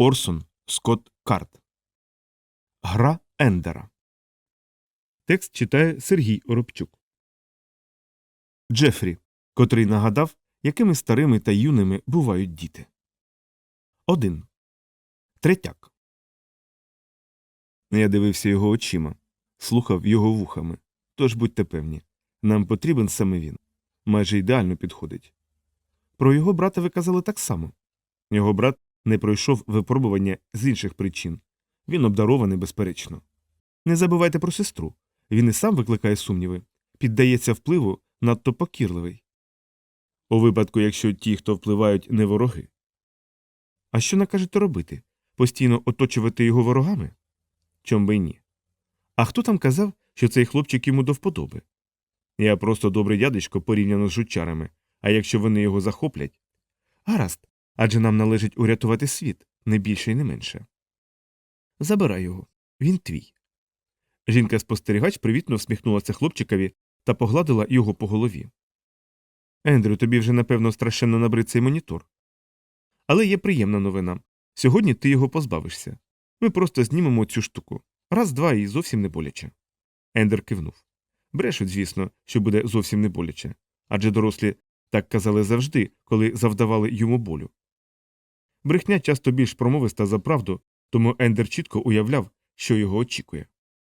Орсон Скотт Карт. Гра Ендера. Текст читає Сергій Оробчук. Джефрі, котрий нагадав, якими старими та юними бувають діти. 1. Третяк. Я дивився його очима, слухав його вухами. Тож будьте певні, нам потрібен саме він. Майже ідеально підходить. Про його брата ви казали так само. Його брат не пройшов випробування з інших причин. Він обдарований, безперечно. Не забувайте про сестру. Він і сам викликає сумніви, піддається впливу надто покірливий. У випадку, якщо ті, хто впливають, не вороги. А що накажете робити? Постійно оточувати його ворогами? Чом би ні. А хто там казав, що цей хлопчик йому до вподоби? Я просто добрий дядечко порівняно з жучарами, а якщо вони його захоплять. Гаразд, адже нам належить урятувати світ, не більше і не менше. Забирай його, він твій. Жінка спостерігач привітно всміхнулася хлопчикові та погладила його по голові. Ендрю, тобі вже напевно страшенно набрид цей монітор. Але є приємна новина сьогодні ти його позбавишся. Ми просто знімемо цю штуку. Раз, два і зовсім не боляче. Ендер кивнув. Брешуть, звісно, що буде зовсім не боляче. Адже дорослі так казали завжди, коли завдавали йому болю. Брехня часто більш промовиста за правду, тому Ендер чітко уявляв, що його очікує.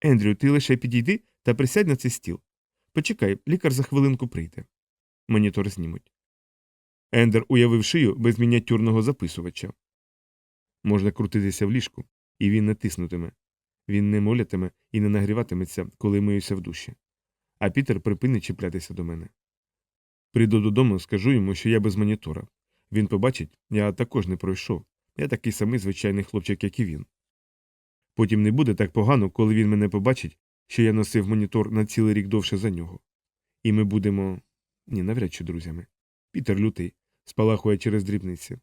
Ендрю, ти лише підійди та присядь на цей стіл. Почекай, лікар за хвилинку прийде. Монітор знімуть. Ендер уявив шию без мініатюрного записувача. Можна крутитися в ліжку, і він не тиснутиме. Він не молятиме і не нагріватиметься, коли миюся в душі. А Пітер припинить чіплятися до мене. Прийду додому, скажу йому, що я без монітора. Він побачить, я також не пройшов. Я такий самий звичайний хлопчик, як і він. Потім не буде так погано, коли він мене побачить, що я носив монітор на цілий рік довше за нього. І ми будемо. Ні, навряд чи друзями. Пітер лютий спалахує через дрібниці.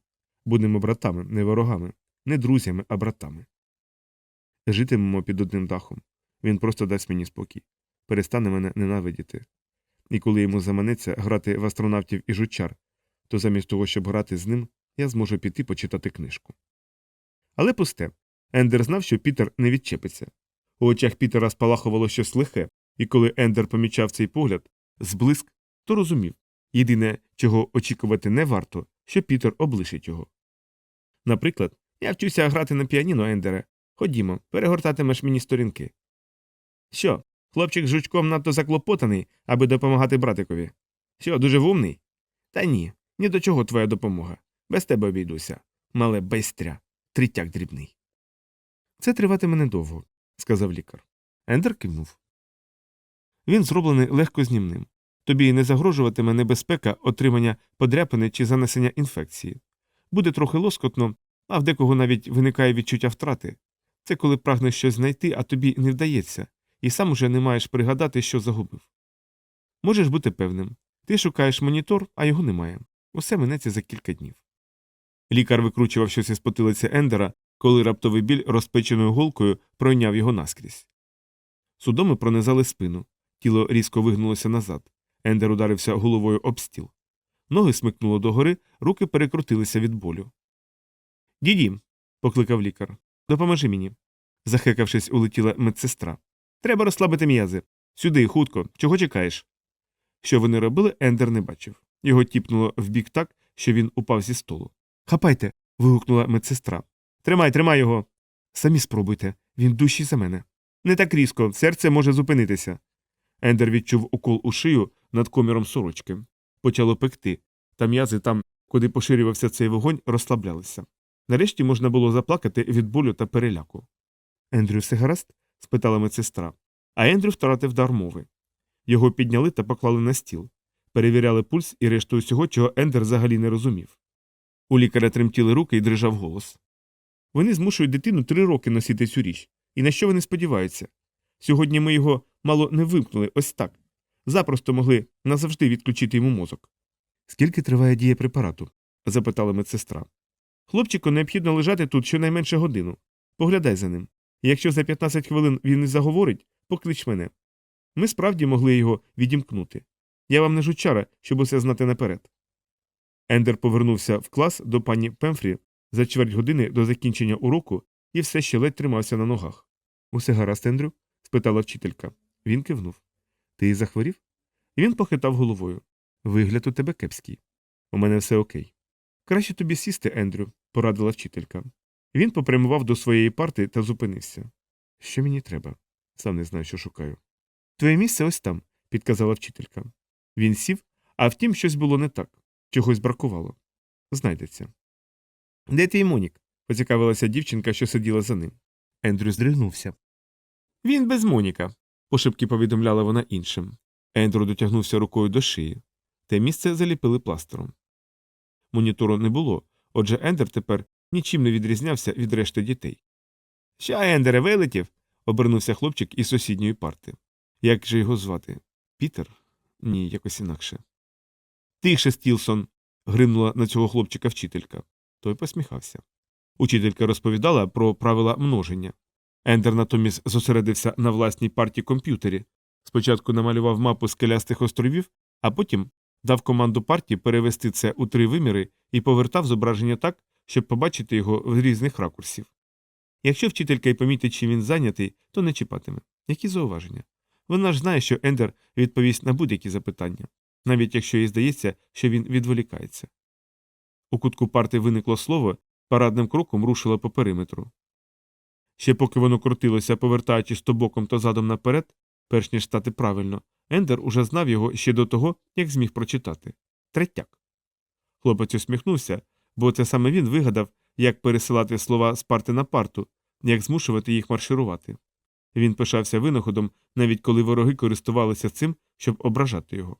Будемо братами, не ворогами, не друзями, а братами. Житимемо під одним дахом. Він просто дасть мені спокій, перестане мене ненавидіти. І коли йому заманеться грати в астронавтів і жучар, то замість того, щоб грати з ним, я зможу піти почитати книжку. Але пусте. Ендер знав, що Пітер не відчепиться. У очах Пітера спалахувало щось лихе, і коли Ендер помічав цей погляд, зблиск, то розумів єдине, чого очікувати не варто, що Пітер облишить його. Наприклад, я вчуся грати на піаніно, Ендере. Ходімо, перегортатимеш мені сторінки. Що, хлопчик з жучком надто заклопотаний, аби допомагати братикові? Що, дуже вумний? Та ні, ні до чого твоя допомога. Без тебе обійдуся. Мале байстря, трітяк дрібний. Це триватиме недовго, сказав лікар. Ендер кивнув. Він зроблений легко знімним. Тобі не загрожуватиме небезпека отримання подряпини чи занесення інфекції. Буде трохи лоскотно, а в декого навіть виникає відчуття втрати. Це коли прагнеш щось знайти, а тобі не вдається, і сам уже не маєш пригадати, що загубив. Можеш бути певним ти шукаєш монітор, а його немає. Усе минеться за кілька днів. Лікар викручував щось із потилиці Ендера, коли раптовий біль розпеченою голкою пройняв його наскрізь. Судоми пронизали спину, тіло різко вигнулося назад. Ендер ударився головою об стіл. Ноги смикнуло догори, руки перекрутилися від болю. Діді. покликав лікар. Допоможи мені. Захекавшись, улетіла медсестра. Треба розслабити м'язи. Сюди, хутко, чого чекаєш? Що вони робили, Ендер не бачив. Його тіпнуло в бік так, що він упав зі столу. Хапайте. вигукнула медсестра. Тримай, тримай його. Самі спробуйте. Він дужчий за мене. Не так різко, серце може зупинитися. Ендер відчув укол у шию над коміром сорочки. Почало пекти, та м'язи там, куди поширювався цей вогонь, розслаблялися. Нарешті можна було заплакати від болю та переляку. Ендрю, все гаразд? спитала медсестра. А Ендрю втратив дар мови. Його підняли та поклали на стіл, перевіряли пульс і решту усього, чого Ендер взагалі не розумів. У лікаря тремтіли руки і дрижав голос. Вони змушують дитину три роки носити цю річ. І на що вони сподіваються? Сьогодні ми його мало не вимкнули ось так. Запросто могли назавжди відключити йому мозок. Скільки триває дія препарату? запитала медсестра. Хлопчику необхідно лежати тут щонайменше годину. Поглядай за ним. Якщо за 15 хвилин він не заговорить, поклич мене. Ми справді могли його відімкнути. Я вам не жучара, щоб усе знати наперед. Ендер повернувся в клас до пані Пемфрі за чверть години до закінчення уроку і все ще ледь тримався на ногах. Усе гаразд, Ендрю? спитала вчителька. Він кивнув. Ти захворів? Він похитав головою. Вигляд у тебе кепський. У мене все окей. Краще тобі сісти, Ендрю, порадила вчителька. Він попрямував до своєї парти та зупинився. Що мені треба? Сам не знаю, що шукаю. Твоє місце ось там, підказала вчителька. Він сів, а втім, щось було не так. Чогось бракувало. Знайдеться. Де твій Монік? поцікавилася дівчинка, що сиділа за ним. Ендрю здригнувся. Він без Моніка, пошепки повідомляла вона іншим. Ендрю дотягнувся рукою до шиї. Те місце заліпили пластером. Монітору не було, отже, Ендер тепер нічим не відрізнявся від решти дітей. Ща, Ендере, вилетів. обернувся хлопчик із сусідньої парти. Як же його звати? Пітер? Ні, якось інакше. Тихше, Стілсон. гримнула на цього хлопчика вчителька. Той посміхався. Учителька розповідала про правила множення. Ендер натомість зосередився на власній парті комп'ютері. Спочатку намалював мапу скелястих островів, а потім дав команду партії перевести це у три виміри і повертав зображення так, щоб побачити його в різних ракурсів. Якщо вчителька й помітить, чи він зайнятий, то не чіпатиме. Які зауваження? Вона ж знає, що Ендер відповість на будь-які запитання, навіть якщо їй здається, що він відволікається. У кутку парти виникло слово, парадним кроком рушило по периметру. Ще поки воно крутилося, повертаючись то боком, то задом наперед, перш ніж стати правильно, Ендер уже знав його ще до того, як зміг прочитати. Третяк. Хлопець усміхнувся, бо це саме він вигадав, як пересилати слова з парти на парту, як змушувати їх марширувати. Він пишався винаходом, навіть коли вороги користувалися цим, щоб ображати його.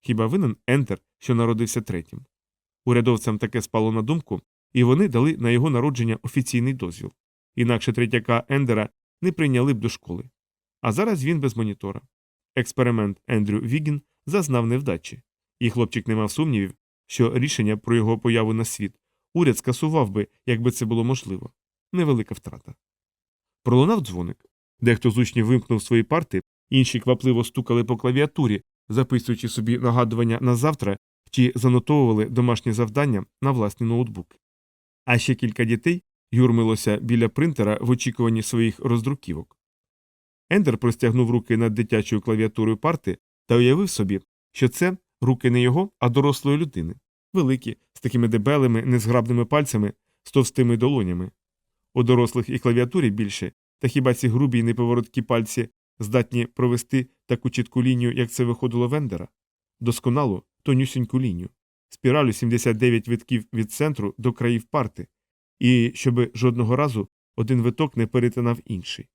Хіба винен Ендер, що народився третім? Урядовцям таке спало на думку, і вони дали на його народження офіційний дозвіл. Інакше третяка Ендера не прийняли б до школи. А зараз він без монітора. Експеримент Ендрю Вігін зазнав невдачі, і хлопчик не мав сумнівів, що рішення про його появу на світ уряд скасував би, якби це було можливо. Невелика втрата. Пролунав дзвоник. Дехто з учнів вимкнув свої парти, інші квапливо стукали по клавіатурі, записуючи собі нагадування на завтра чи занотовували домашні завдання на власні ноутбуки. А ще кілька дітей юрмилося біля принтера в очікуванні своїх роздруківок. Ендер простягнув руки над дитячою клавіатурою парти та уявив собі, що це руки не його, а дорослої людини, великі, з такими дебелими, незграбними пальцями, з товстими долонями. У дорослих і клавіатурі більше, та хіба ці грубі й неповороткі пальці здатні провести таку чітку лінію, як це виходило в Ендера? Досконалу, тонюсіньку лінію, спіралю 79 витків від центру до країв парти, і щоби жодного разу один виток не перетинав інший.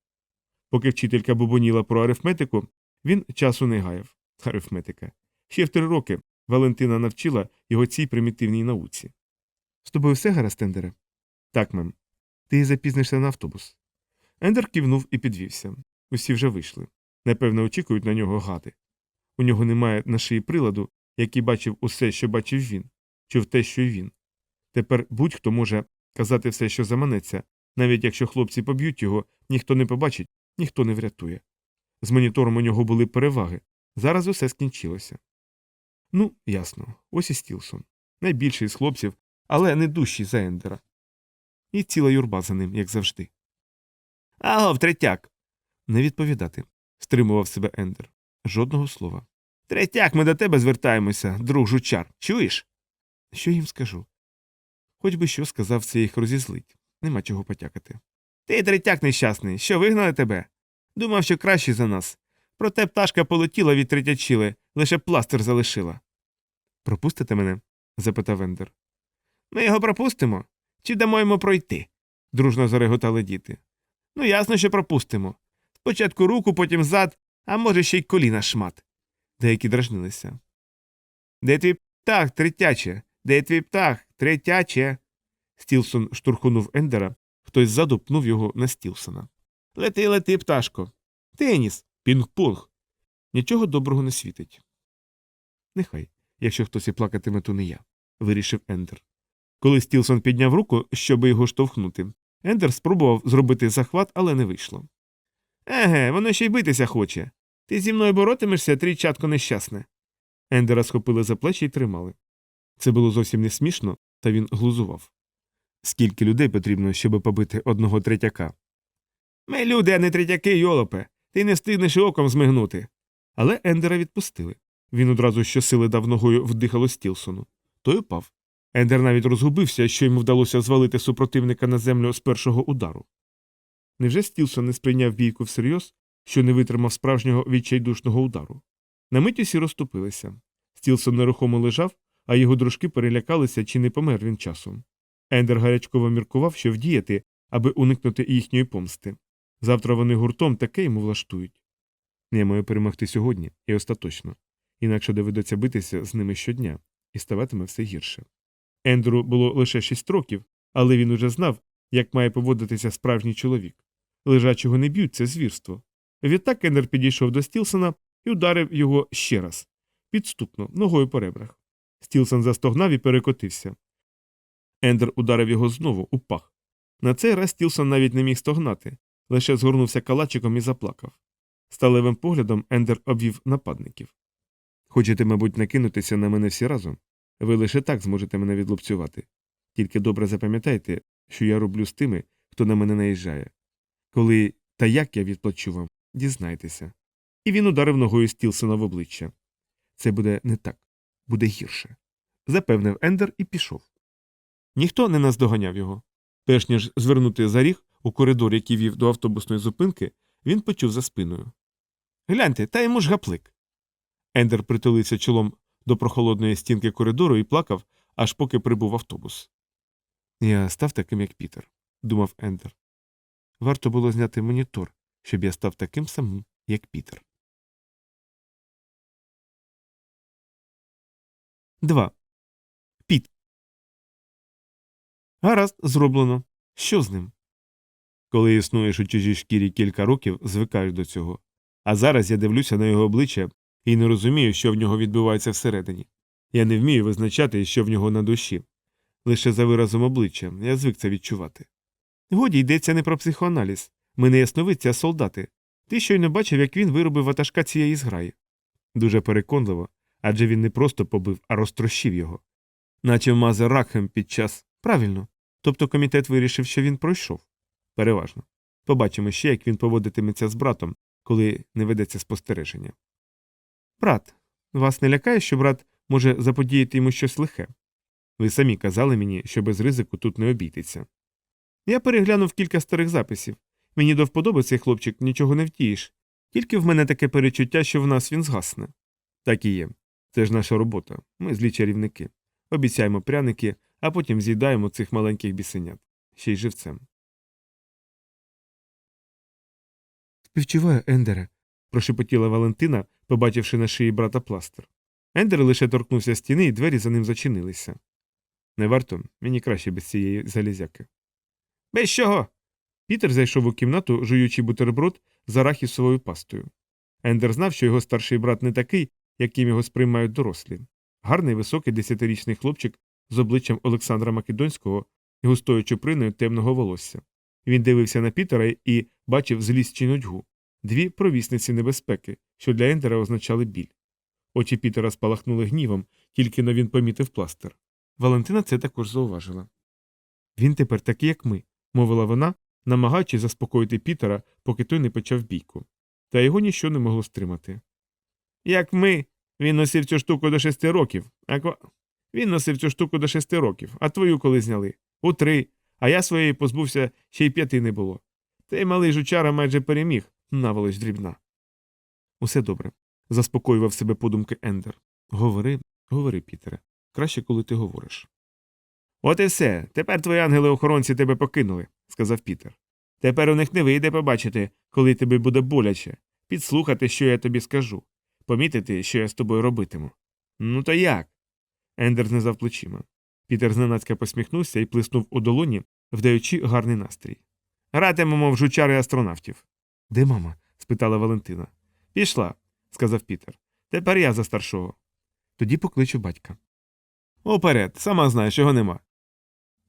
Поки вчителька бубоніла про арифметику, він часу не гаяв. Арифметика. Ще в три роки Валентина навчила його цій примітивній науці. З тобою все гаразд, Ендере? Так, мем. Ти запізнишся на автобус. Ендер кивнув і підвівся. Усі вже вийшли. Напевно, очікують на нього гади. У нього немає на шиї приладу, який бачив усе, що бачив він, чув те, що й він. Тепер будь-хто може казати все, що заманеться, навіть якщо хлопці поб'ють його, ніхто не побачить, ніхто не врятує. З монітором у нього були переваги. Зараз усе скінчилося. Ну, ясно, ось і Стілсон. Найбільший з хлопців, але не дужчий за Ендера. І ціла юрба за ним, як завжди. Агов, третяк. Не відповідати, стримував себе Ендер. Жодного слова. Третяк, ми до тебе звертаємося, друг жучар. Чуєш? Що їм скажу? Хоч би що сказав, це їх розізлить. Нема чого потякати. Ти третяк нещасний, що вигнали тебе? Думав, що краще за нас. Проте пташка полетіла від третячили, лише пластир залишила. Пропустите мене? запитав Ендер. Ми його пропустимо? Чи дамо йому пройти? дружно зареготали діти. Ну, ясно, що пропустимо. Спочатку руку, потім зад, а може, ще й коліна шмат. Деякі дражнилися. Де твій птах, третяче? Де твій птах, третяче? Стілсон штурхунув Ендера, хтось ззаду пнув його на Стілсона. Лети, лети, пташко. Теніс, пінг-понг. Нічого доброго не світить. Нехай, якщо хтось і плакатиме, то не я, вирішив Ендер. Коли Стілсон підняв руку, щоб його штовхнути, Ендер спробував зробити захват, але не вийшло. Еге, воно ще й битися хоче. Ти зі мною боротимешся, трійчатко нещасне. Ендера схопили за плечі і тримали. Це було зовсім не смішно, та він глузував. Скільки людей потрібно, щоб побити одного третяка? Ми люди, а не третяки, йолопе. Ти не встигнеш і оком змигнути. Але Ендера відпустили. Він одразу щосили дав ногою вдихало Стілсону. Той упав. Ендер навіть розгубився, що йому вдалося звалити супротивника на землю з першого удару. Невже Стілсон не сприйняв бійку всерйоз, що не витримав справжнього відчайдушного удару? На мить усі розступилися. Стілсон нерухомо лежав, а його дружки перелякалися, чи не помер він часом. Ендер гарячково міркував, що вдіяти, аби уникнути їхньої помсти. Завтра вони гуртом таке йому влаштують. Я маю перемогти сьогодні і остаточно, інакше доведеться битися з ними щодня, і ставатиме все гірше. Ендеру було лише шість років, але він уже знав, як має поводитися справжній чоловік. Лежачого не б'ють це звірство. Відтак Ендер підійшов до Стілсона і ударив його ще раз підступно, ногою по ребрах. Стілсон застогнав і перекотився. Ендер ударив його знову у пах. На цей раз Стілсон навіть не міг стогнати, лише згорнувся калачиком і заплакав. Сталевим поглядом Ендер обвів нападників. Хочете, мабуть, накинутися на мене всі разом? Ви лише так зможете мене відлупцювати. Тільки добре запам'ятайте, що я роблю з тими, хто на мене наїжджає. Коли та як я відплачу вам, дізнайтеся. І він ударив ногою Стілсона в обличчя. Це буде не так, буде гірше. Запевнив Ендер і пішов. Ніхто не наздоганяв його. Перш ніж звернути за ріг у коридор, який вів до автобусної зупинки, він почув за спиною. Гляньте, та йому ж гаплик. Ендер притулився чолом до прохолодної стінки коридору і плакав, аж поки прибув автобус. Я став таким, як Пітер, думав Ендер. Варто було зняти монітор, щоб я став таким самим, як Пітер. 2. Піт. Гаразд, зроблено. Що з ним? Коли існуєш у чужій шкірі кілька років, звикаєш до цього. А зараз я дивлюся на його обличчя і не розумію, що в нього відбувається всередині. Я не вмію визначати, що в нього на душі. Лише за виразом обличчя я звик це відчувати. Годі йдеться не про психоаналіз. Ми не ясновидці, а солдати. Ти щойно бачив, як він виробив ватажка цієї зграї. Дуже переконливо, адже він не просто побив, а розтрощив його. Наче вмазав ракхем під час. Правильно. Тобто комітет вирішив, що він пройшов. Переважно. Побачимо ще, як він поводитиметься з братом, коли не ведеться спостереження. Брат, вас не лякає, що брат може заподіяти йому щось лихе? Ви самі казали мені, що без ризику тут не обійтиться. Я переглянув кілька старих записів. Мені до вподоби цей хлопчик нічого не втієш. Тільки в мене таке перечуття, що в нас він згасне. Так і є. Це ж наша робота. Ми злі чарівники. Обіцяємо пряники, а потім з'їдаємо цих маленьких бісенят. Ще й живцем. Співчуваю, Ендере, прошепотіла Валентина, побачивши на шиї брата пластир. Ендер лише торкнувся стіни, і двері за ним зачинилися. Не варто, мені краще без цієї залізяки. Без чого? Пітер зайшов у кімнату, жуючи бутерброд з арахісовою пастою. Ендер знав, що його старший брат не такий, яким його сприймають дорослі. Гарний високий десятирічний хлопчик з обличчям Олександра Македонського і густою чуприною темного волосся. Він дивився на Пітера і бачив злість чи нудьгу дві провісниці небезпеки, що для Ендера означали біль. Очі Пітера спалахнули гнівом, тільки но він помітив пластир. Валентина це також зауважила. Він тепер такий, як ми, мовила вона, намагаючись заспокоїти Пітера, поки той не почав бійку. Та його ніщо не могло стримати. Як ми. Він носив цю штуку до шести років. А ко... Він носив цю штуку до шести років, а твою коли зняли? У три. А я своєї позбувся ще й п'яти не було. Той малий жучара майже переміг, наволоч дрібна. Усе добре, заспокоював себе подумки Ендер. Говори, говори, Пітере. Краще, коли ти говориш. От і все. Тепер твої ангели-охоронці тебе покинули, сказав Пітер. Тепер у них не вийде побачити, коли тобі буде боляче, підслухати, що я тобі скажу, помітити, що я з тобою робитиму. Ну то як? Ендер знизав плечима. Пітер зненацька посміхнувся і плеснув у долоні, вдаючи гарний настрій. Гратимемо в жучари астронавтів. Де мама? спитала Валентина. Пішла, сказав Пітер. Тепер я за старшого. Тоді покличу батька. Уперед, сама знаєш, його нема.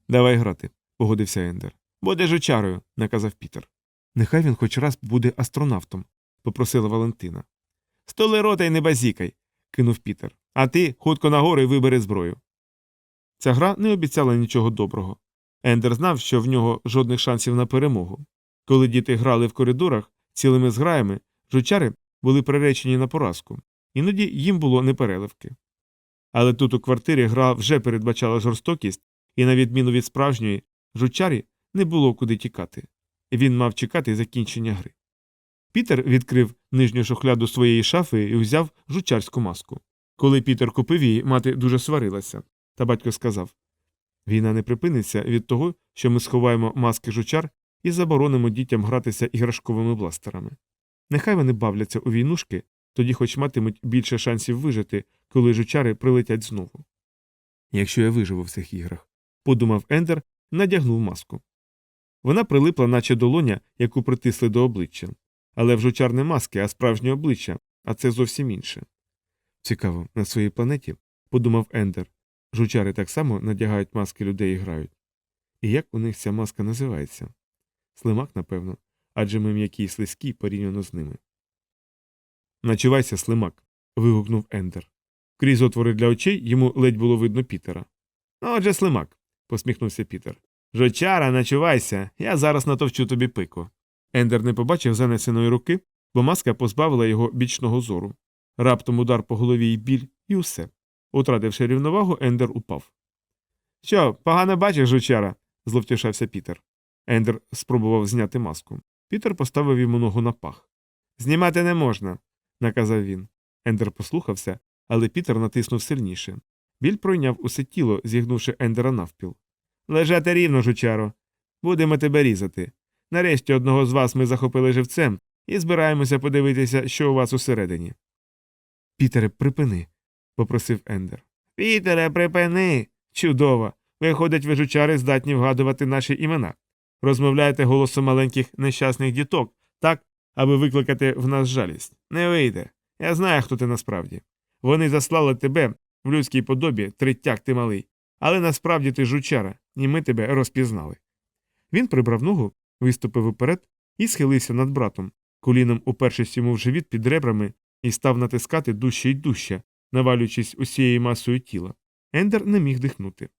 Давай грати, погодився Ендер. Буде жучарою, наказав Пітер. Нехай він хоч раз буде астронавтом, попросила Валентина. Столи рота й не базікай, кинув Пітер. А ти хутко нагору і вибери зброю. Ця гра не обіцяла нічого доброго. Ендер знав, що в нього жодних шансів на перемогу. Коли діти грали в коридорах цілими зграями, жучари були приречені на поразку, іноді їм було непереливки. Але тут у квартирі гра вже передбачала жорстокість, і, на відміну від справжньої, жучарі не було куди тікати. Він мав чекати закінчення гри. Пітер відкрив нижню шухляду своєї шафи і взяв жучарську маску. Коли Пітер купив її, мати дуже сварилася, та батько сказав Війна не припиниться від того, що ми сховаємо маски жучар і заборонимо дітям гратися іграшковими бластерами. Нехай вони бавляться у війнушки, тоді хоч матимуть більше шансів вижити, коли жучари прилетять знову. Якщо я виживу в цих іграх, подумав Ендер, надягнув маску. Вона прилипла, наче долоня, яку притисли до обличчя. Але в жучар не маски, а справжнє обличчя, а це зовсім інше. Цікаво, на своїй планеті, подумав Ендер, жучари так само надягають маски людей і грають. І як у них ця маска називається? Слимак, напевно, адже ми м'які й слизькі порівняно з ними. Начувайся, слимак. вигукнув Ендер. Крізь отвори для очей йому ледь було видно Пітера. «Ну, Отже, слимак, посміхнувся Пітер. Жочара, начувайся, я зараз натовчу тобі пику. Ендер не побачив занесеної руки, бо маска позбавила його бічного зору. Раптом удар по голові й біль, і усе. Утративши рівновагу, Ендер упав. Що, погано бачиш, жучара? зловтішався Пітер. Ендер спробував зняти маску. Пітер поставив йому ногу на пах. Знімати не можна, наказав він. Ендер послухався, але Пітер натиснув сильніше. Біль пройняв усе тіло, зігнувши Ендера навпіл. Лежати рівно, жучаро. Будемо тебе різати. Нарешті одного з вас ми захопили живцем і збираємося подивитися, що у вас усередині. Пітере, припини, попросив Ендер. Пітере, припини. Чудово. Виходить, ви жучари здатні вгадувати наші імена. Розмовляєте голосом маленьких нещасних діток, так, аби викликати в нас жалість. Не вийде. Я знаю, хто ти насправді. Вони заслали тебе в людській подобі, третяк ти малий, але насправді ти жучара, і ми тебе розпізнали. Він прибрав ногу, виступив уперед і схилився над братом, коліном упершись йому в живіт під ребрами і став натискати дужче й дужче, навалюючись усією масою тіла. Ендер не міг дихнути.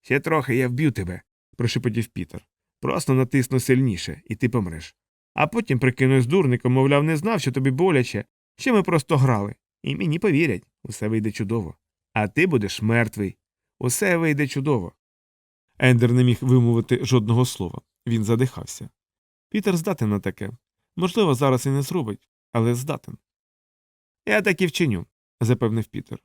Ще трохи я вб'ю тебе, прошепотів Пітер. Просто натисну сильніше, і ти помреш. А потім прикинусь дурником, мовляв, не знав, що тобі боляче, що ми просто грали. І мені повірять, усе вийде чудово. А ти будеш мертвий. Усе вийде чудово. Ендер не міг вимовити жодного слова. Він задихався. Пітер здатен на таке. Можливо, зараз і не зробить, але здатен. Я так і вчиню, запевнив Пітер.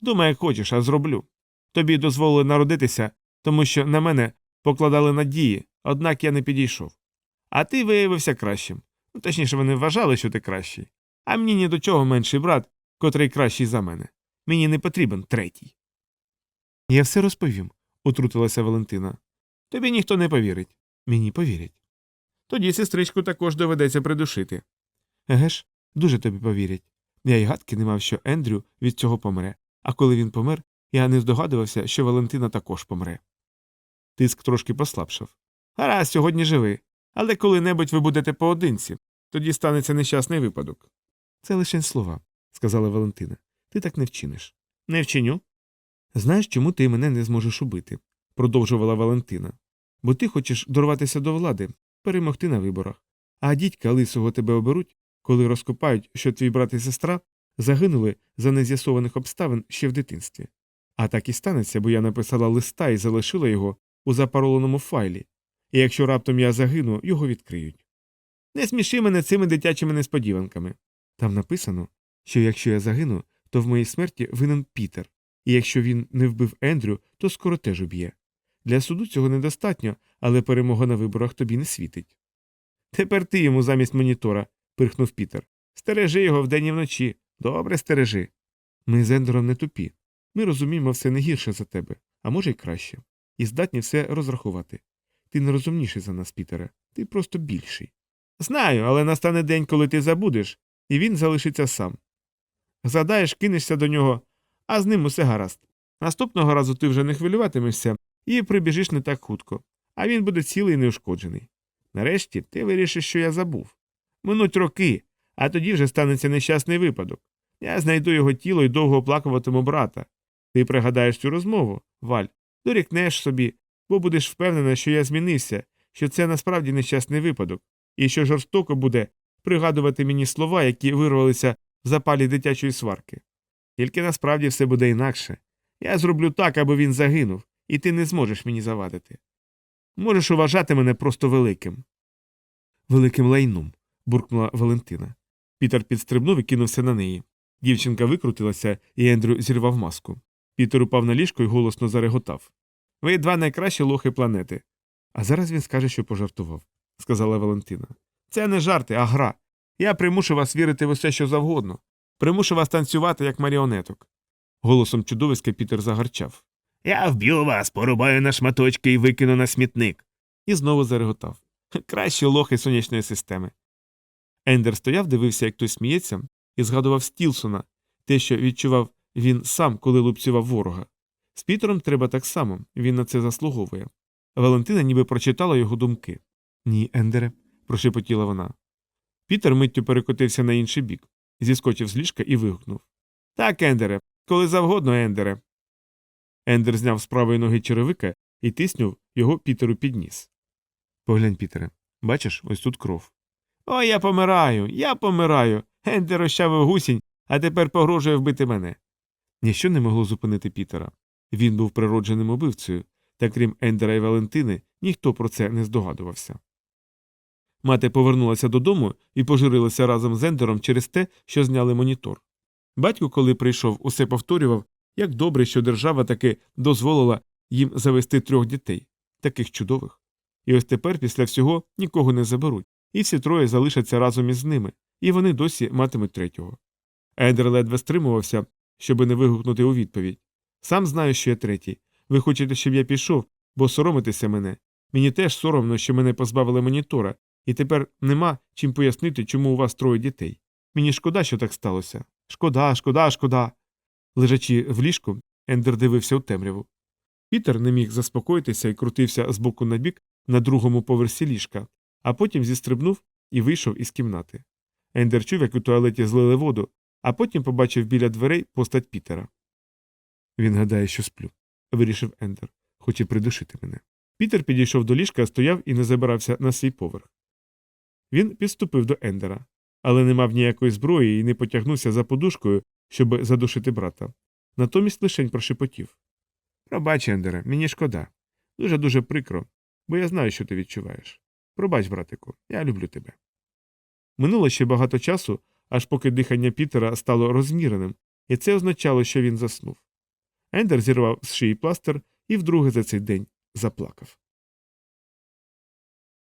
Думай, як хочеш, а зроблю. Тобі дозволили народитися, тому що на мене покладали надії, однак я не підійшов. А ти виявився кращим. Ну, точніше, вони вважали, що ти кращий. А мені ні до чого менший брат, котрий кращий за мене. Мені не потрібен третій. Я все розповім, утрутилася Валентина. Тобі ніхто не повірить. Мені повірять. Тоді сестричку також доведеться придушити. Еге ж, дуже тобі повірять. Я й гадки не мав, що Ендрю від цього помре, а коли він помер, я не здогадувався, що Валентина також помре. Тиск трошки послабшав. Гаразд, сьогодні живи. Але коли-небудь ви будете поодинці, тоді станеться нещасний випадок. Це лише слова, сказала Валентина. Ти так не вчиниш. Не вчиню. Знаєш, чому ти мене не зможеш убити, продовжувала Валентина. Бо ти хочеш дорватися до влади, перемогти на виборах. А дідька лисого тебе оберуть, коли розкопають, що твій брат і сестра загинули за нез'ясованих обставин ще в дитинстві. А так і станеться, бо я написала листа і залишила його у запароленому файлі, і якщо раптом я загину, його відкриють. Не сміши мене цими дитячими несподіванками. Там написано, що якщо я загину, то в моїй смерті винен Пітер, і якщо він не вбив Ендрю, то скоро теж уб'є. Для суду цього недостатньо, але перемога на виборах тобі не світить. Тепер ти йому замість монітора, пирхнув Пітер. Стережи його вдень і вночі. Добре стережи. Ми з Ендером не тупі. Ми розуміємо все не гірше за тебе, а може й краще, і здатні все розрахувати. Ти не розумніший за нас, Пітере, ти просто більший. Знаю, але настане день, коли ти забудеш, і він залишиться сам. Згадаєш, кинешся до нього, а з ним усе гаразд. Наступного разу ти вже не хвилюватимешся і прибіжиш не так хутко, а він буде цілий і неушкоджений. Нарешті ти вирішиш, що я забув. Минуть роки, а тоді вже станеться нещасний випадок. Я знайду його тіло і довго оплакуватиму брата. Ти пригадаєш цю розмову, Валь, дорікнеш собі, бо будеш впевнена, що я змінився, що це насправді нещасний випадок, і що жорстоко буде пригадувати мені слова, які вирвалися в запалі дитячої сварки. Тільки насправді все буде інакше. Я зроблю так, аби він загинув, і ти не зможеш мені завадити. Можеш вважати мене просто великим. Великим лайном. буркнула Валентина. Пітер підстрибнув і кинувся на неї. Дівчинка викрутилася, і Ендрю зірвав маску. Пітер упав на ліжко і голосно зареготав. Ви два найкращі лохи планети. А зараз він скаже, що пожартував, сказала Валентина. Це не жарти, а гра. Я примушу вас вірити в усе, що завгодно. Примушу вас танцювати, як маріонеток. Голосом чудовиська Пітер загарчав. Я вб'ю вас, порубаю на шматочки і викину на смітник. І знову зареготав. Кращі лохи сонячної системи. Ендер стояв, дивився, як хтось сміється, і згадував Стілсона, те, що відчував він сам, коли лупцював ворога. З Пітером треба так само, він на це заслуговує. Валентина ніби прочитала його думки. Ні, Ендере, прошепотіла вона. Пітер миттю перекотився на інший бік, зіскочив з ліжка і вигукнув. Так, Ендере, коли завгодно, Ендере. Ендер зняв з правої ноги черевика і тиснув його Пітеру під ніс. Поглянь, Пітере, бачиш, ось тут кров. О, я помираю, я помираю. Ендер розчавив гусінь, а тепер погрожує вбити мене. Ніщо не могло зупинити Пітера. Він був природженим убивцею, та крім Ендера і Валентини, ніхто про це не здогадувався. Мати повернулася додому і пожурилася разом з Ендером через те, що зняли монітор. Батько, коли прийшов, усе повторював, як добре, що держава таки дозволила їм завести трьох дітей, таких чудових. І ось тепер, після всього, нікого не заберуть, і всі троє залишаться разом із ними, і вони досі матимуть третього. Ендер ледве стримувався, щоби не вигукнути у відповідь. Сам знаю, що я третій. Ви хочете, щоб я пішов, бо соромитеся мене. Мені теж соромно, що мене позбавили монітора, і тепер нема чим пояснити, чому у вас троє дітей. Мені шкода, що так сталося. Шкода, шкода, шкода. Лежачи в ліжку, Ендер дивився у темряву. Пітер не міг заспокоїтися і крутився з боку на бік на другому поверсі ліжка, а потім зістрибнув і вийшов із кімнати. Ендер чув, як у туалеті злили воду, а потім побачив біля дверей постать Пітера. Він гадає, що сплю, вирішив Ендер, хоче придушити мене. Пітер підійшов до ліжка, стояв і не забирався на свій поверх. Він підступив до Ендера, але не мав ніякої зброї і не потягнувся за подушкою, щоб задушити брата. Натомість лишень прошепотів. Пробач, Ендере, мені шкода. Дуже дуже прикро, бо я знаю, що ти відчуваєш. Пробач, братику, я люблю тебе. Минуло ще багато часу, аж поки дихання Пітера стало розміреним, і це означало, що він заснув. Ендер зірвав з шиї пластир і вдруге за цей день заплакав.